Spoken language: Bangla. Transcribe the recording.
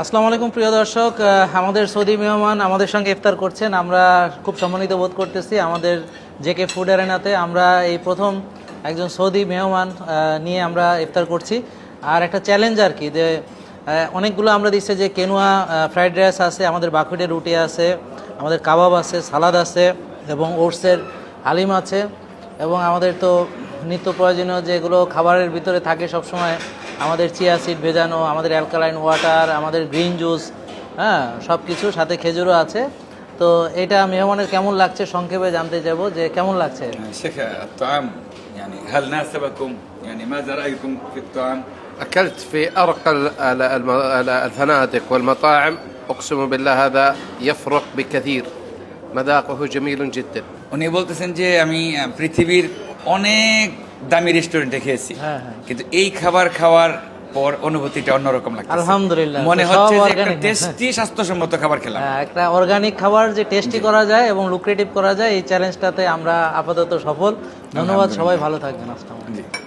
আসসালামু আলাইকুম, প্রিয় দর্শক। আমাদের সৌদি মেহমান আমাদের সঙ্গে ইফতার করছেন। আমরা খুব সম্মানিত বোধ করতেছি আমাদের জেকে ফুড অ্যারেনাতে। আমরা এই প্রথম একজন সৌদি মেহমান নিয়ে আমরা ইফতার করছি। আর একটা চ্যালেঞ্জ আর কি, যে অনেকগুলো আমরা দিচ্ছি যে কেনুয়া ফ্রাইড রাইস আছে, আমাদের বাকুটের রুটি আছে, আমাদের কাবাব আছে, সালাদ আছে, এবং ওটসের হালিম আছে, এবং আমাদের তো নিত্য প্রয়োজনীয় যেগুলো খাবারের ভিতরে থাকে সবসময় আমাদের চিয়া সিড ভেজানো আমাদের অ্যালকালাইন ওয়াটার আমাদের গ্রিন জুস হ্যাঁ সব কিছু সাথে খেজুরও আছে তো এটা মেহমানের কেমন লাগছে সংক্ষেপে জানতে যাব যে কেমন লাগছে شيخ الطعام يعني هل ناسبكم يعني ماذا رأيكم في الطعام أكلت في أرقى ال- ال- الم- ال- الفنادق والمطاعم أقسم بالله هذا يفرق بكثير مذاقه جميل جدا উনি বলতেছেন যে আমি আহ, পৃথিবীর অনেক দামি রেস্টুরেন্টে খেয়েছি। হ্যাঁ, হ্যাঁ। কিন্তু এই খাবার খাওয়ার পর অনুভূতিটা অন্যরকম লাগে আলহামদুলিল্লাহ, মনে হচ্ছে যে একটা টেস্টি স্বাস্থ্যসম্মত খাবার খেলাম। হ্যাঁ, একটা অর্গানিক খাবার যে টেস্টি করা যায় এবং লুক্রেটিভ করা যায় এই চ্যালেঞ্জটাতে আমরা আপাতত সফল। ধন্যবাদ সবাই ভালো থাকবেন আসসালামু আলাইকুম।